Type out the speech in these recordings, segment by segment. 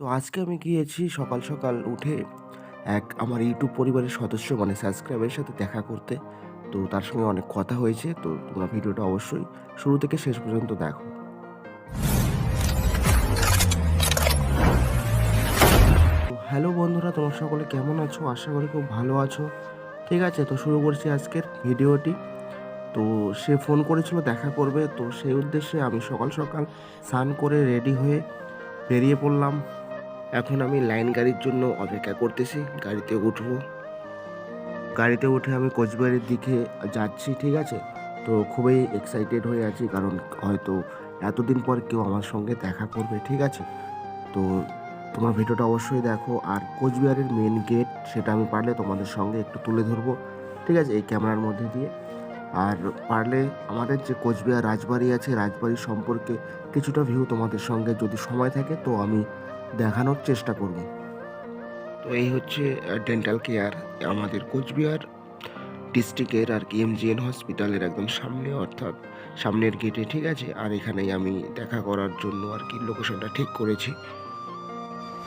তো আজকে আমি গিয়েছি সকাল সকাল উঠে এক আমার ইউটিউব পরিবারের সদস্য মানে সাবস্ক্রাইবারের সাথে দেখা করতে। তো তার সঙ্গে অনেক কথা হয়েছে, তো তোমরা ভিডিওটা অবশ্যই শুরু থেকে শেষ পর্যন্ত দেখো। হ্যালো বন্ধুরা, তোমরা সকলে কেমন আছো? আশা করি খুব ভালো আছো। ঠিক আছে, তো শুরু করছি আজকের ভিডিওটি। তো সে ফোন করেছিল দেখা করবে, তো সেই উদ্দেশ্যে আমি সকাল সকাল স্নান করে রেডি হয়ে বেরিয়ে পড়লাম। এখন আমি লাইন গাড়ির জন্য অপেক্ষা করতেছি, গাড়িতে উঠবো। গাড়িতে উঠে আমি কোচবিহারের দিকে যাচ্ছি, ঠিক আছে? তো খুবই এক্সাইটেড হয়ে আছি কারণ হয়তো এতদিন পর কেউ আমার সঙ্গে দেখা করবে, ঠিক আছে? তো তোমার ভিডিওটা অবশ্যই দেখো। আর কোচবিহারের মেন গেট সেটা আমি পারলে তোমাদের সঙ্গে একটু তুলে ধরবো, ঠিক আছে? এই ক্যামেরার মধ্যে দিয়ে। আর পারলে আমাদের যে কোচবিহার রাজবাড়ি আছে, রাজবাড়ি সম্পর্কে কিছুটা ভিউ তোমাদের সঙ্গে যদি সময় থাকে, তো আমি দেখানোর চেষ্টা করব। তো এই হচ্ছে ডেন্টাল কেয়ার আমাদের কোচবিহার ডিস্ট্রিক্টের আর কি এমজিএন হসপিটালের একদম সামনে অর্থাৎ সামনের গেটে ঠিক আছে? আর এখানেই আমি দেখা করার জন্য আর কি লোকেশনটা ঠিক করেছি।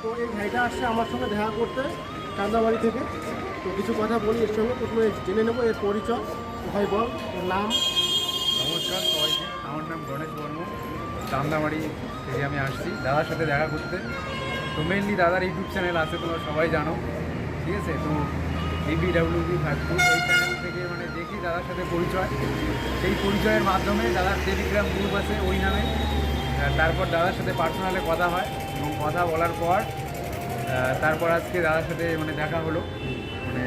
তো এই ভাইটা আসছে আমার সঙ্গে দেখা করতে চান্দাবাড়ি থেকে। তো কিছু কথা বলি এর সঙ্গে প্রথমে জেনে নেব এর পরিচয়। ভাই বল নাম। নমস্কার সবাইকে। আমার নাম গণেশ বর্মন। চান্দামারি থেকে আমি আসছি। দাদার সাথে দেখা করতে। তো মেনলি দাদার ইউটিউব চ্যানেল আছে, তোমরা সবাই জানো। ঠিক আছে? তো এবি ডাব্লিউবি টু এই চ্যানেল থেকে মানে দেখি দাদার সাথে পরিচয়। সেই পরিচয়ের মাধ্যমে দাদার টেলিগ্রাম গ্রুপ আছে ওই নামে। তারপর দাদার সাথে পার্সোনালে কথা হয় এবং কথা বলার পর তারপর আজকে দাদার সাথে মানে দেখা হলো। মানে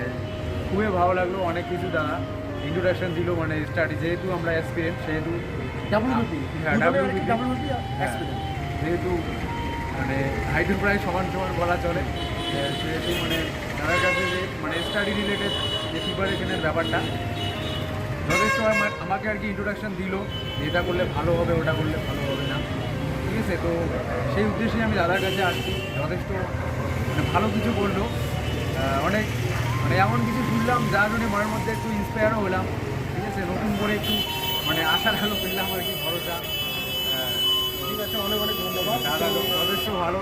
খুবই ভালো লাগল অনেক কিছু দাদা ইন্ট্রোডাকশন দিল মানে স্টাডি যেহেতু আমরা এক্সপিরিয়েন্স সেহেতু হ্যাঁ, WBP হ্যাঁ, যেহেতু মানে হাইটের প্রায় সমান সমান বলা চলে সেহেতু মানে তার কাছে যে মানে স্টাডি রিলেটেড যে প্রিপারেশনের ব্যাপারটা যথেষ্ট আমার আমাকে আর কি ইন্ট্রোডাকশন দিল এটা করলে ভালো হবে ওটা করলে ভালো হবে না। ঠিক আছে তো সেই উদ্দেশ্যে আমি দাদার কাছে আসছি যথেষ্ট মানে ভালো কিছু বলল। অনেক মানে এমন কিছু শুনলাম যার জন্য মনের মধ্যে একটু ইন্সপায়ারও হলাম ঠিক আছে? নতুন করে একটু মানে আশার আলো পেলাম আর কি ভরসা। আহ, ঠিক আছে অনেক অনেক ধন্যবাদ। দাদা যথেষ্ট ভালো।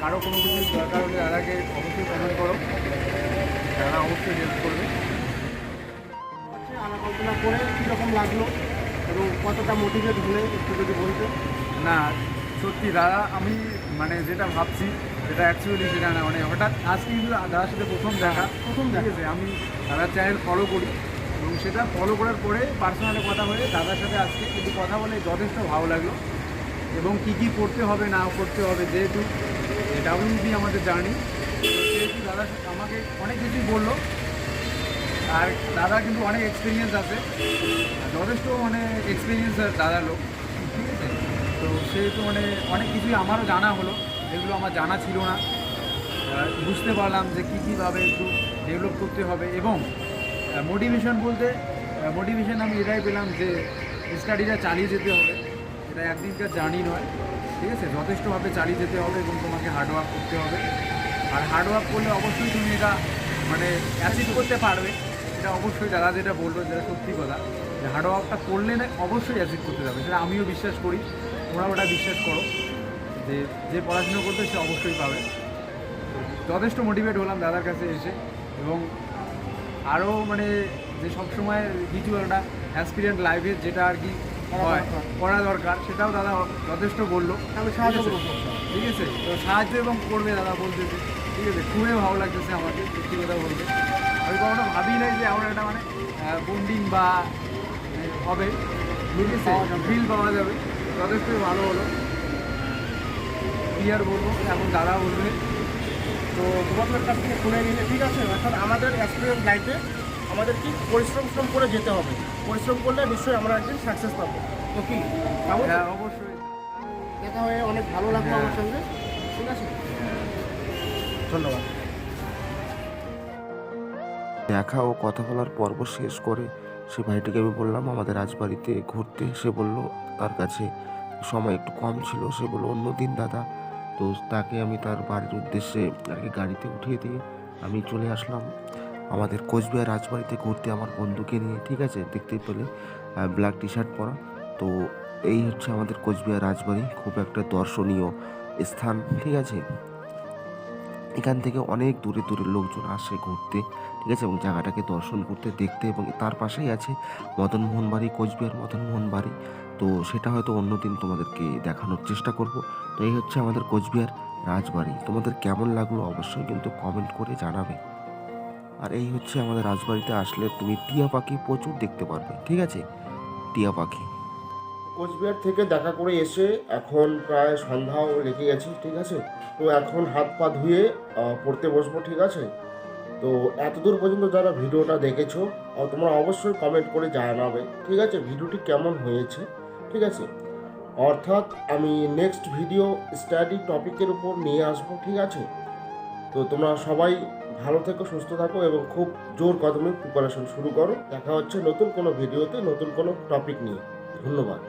কারও কোনো কিছু দরকার হলে দাদাকে অবশ্যই কমেন্ট করো। দাদা অবশ্যই হেল্প করবে। করে কীরকম লাগল এবং কতটা মোটিভেট হলে একটু যদি বলতে না সত্যি দাদা আমি মানে যেটা ভাবছি সেটা অ্যাকচুয়ালি সেটা না মানে হঠাৎ আজকে কিন্তু দাদার সাথে প্রথম দেখা। প্রথম আছে, আমি দাদার চ্যানেল ফলো করি। এবং সেটা ফলো করার পরে পার্সোনালি কথা বলে দাদার সাথে আজকে কিন্তু কথা বলে যথেষ্ট ভালো লাগল। এবং কী কী করতে হবে, না করতে হবে, যেহেতু ডাব্লিউবি আমাদের জার্নি, সেহেতু দাদা আমাকে অনেক কিছুই বলল। আর দাদা কিন্তু অনেক এক্সপিরিয়েন্স আছে। যথেষ্ট মানে এক্সপিরিয়েন্স দাদা লোক। ঠিক আছে? তো সেহেতু মানে অনেক কিছুই আমারও জানা হলো। যেগুলো আমার জানা ছিল না। বুঝতে পারলাম যে কী কীভাবে একটু ডেভেলপ করতে হবে এবং মোটিভেশন বলতে মোটিভেশন আমি এটাই পেলাম যে স্টাডিটা চালিয়ে যেতে হবে। এটা একদিনকার জার্নি নয়, ঠিক আছে? যথেষ্টভাবে চালিয়ে যেতে হবে এবং তোমাকে হার্ডওয়ার্ক করতে হবে। আর হার্ডওয়ার্ক করলে অবশ্যই তুমি এটা মানে অ্যাচিভ করতে পারবে। এটা অবশ্যই দাদা যেটা বলল, যেটা সত্যি কথা, যে হার্ডওয়ার্কটা করলে না, অবশ্যই অ্যাচিভ করতে যাবে। সেটা আমিও বিশ্বাস করি। তোমরা ওটা বিশ্বাস করো। যে যে পড়াশুনো করবে সে অবশ্যই পাবে। যথেষ্ট মোটিভেট হলাম দাদার কাছে এসে এবং আরও মানে যে সবসময় কিছু একটা অ্যাসপিরিয়েন্ট লাইফে যেটা আর কি হয়। করা দরকার সেটাও দাদা যথেষ্ট বলল। আমি সাহায্য ঠিক আছে? করব ঠিক আছে? তো সাহায্য এবং করবে দাদা বলতেছে ঠিক আছে খুবই ভালো লাগতেছে আমাকে সত্যি কথা বলতে। আমি কখনো ভাবি নাই যে আমার একটা মানে বন্ডিং বা হবে। ঠিক আছে? ফিল পাওয়া যাবে। যথেষ্টই ভালো হলো। কি আর বলব এখন দাদা বলবে। তো তোমাদের কাছ থেকে শুনে নিলে ঠিক আছে এখন আমাদের এক্সপিরিয়েন্স লাইফে আমাদের কি পরিশ্রম শ্রম করে যেতে হবে। পরিশ্রম করলে নিশ্চয়ই আমরা একদিন সাকসেস পাবো। তো কি? হ্যাঁ অবশ্যই। দেখা হয়ে অনেক ভালো লাগল হ্যাঁ। আমার সঙ্গে। ঠিক আছে? ধন্যবাদ। দেখা ও কথা বলার পর্ব শেষ করে সে ভাইটিকে আমি বললাম আমাদের রাজবাড়িতে ঘুরতে। সে বলল তার কাছে সময় একটু কম ছিল। সে বলল অন্য দিন দাদা। তো তাকে আমি তার বাড়ির উদ্দেশ্যে আর কি গাড়িতে উঠিয়ে দিয়ে আমি চলে আসলাম। আমাদের কোচবিহার রাজবাড়িতে ঘুরতে আমার বন্ধুকে নিয়ে, ঠিক আছে? দেখতে পেলে ব্ল্যাক টি শার্ট পরা। তো এই হচ্ছে আমাদের কোচবিহার রাজবাড়ি, খুব একটা দর্শনীয় স্থান, ঠিক আছে? এখান থেকে অনেক দূরে দূরে লোকজন আসে ঘুরতে, ঠিক আছে? এবং জায়গাটাকে দর্শন করতে, দেখতে এবং তার পাশেই আছে মদনমোহন বাড়ি, কোচবিহার মদনমোহন বাড়ি। তো সেটা হয়তো অন্যদিন তোমাদেরকে দেখানোর চেষ্টা করব। তো এই হচ্ছে আমাদের কোচবিহার রাজবাড়ি। তোমাদের কেমন লাগল অবশ্যই কিন্তু কমেন্ট করে জানাবে। আর এই হচ্ছে আমাদের রাজবাড়িতে আসলে তুমি টিয়া পাখি প্রচুর দেখতে পারবে, ঠিক আছে? টিয়া পাখি। কোচবিহার থেকে দেখা করে এসে এখন প্রায় সন্ধ্যাও লেগে গেছে, ঠিক আছে? তো এখন হাত পা ধুয়ে পড়তে বসবো, ঠিক আছে? তো এতদূর পর্যন্ত যারা ভিডিওটা দেখেছ তোমরা অবশ্যই কমেন্ট করে জানাবে, ঠিক আছে? ভিডিওটি কেমন হয়েছে, ঠিক আছে? অর্থাৎ আমি নেক্সট ভিডিও স্টাডি টপিকের উপর নিয়ে আসব, ঠিক আছে? তো তোমরা সবাই ভালো থেকো, সুস্থ থাকো এবং খুব জোর কদমে প্রিপারেশন শুরু করো। দেখা হচ্ছে নতুন কোনো ভিডিওতে নতুন কোনো টপিক নিয়ে। ধন্যবাদ।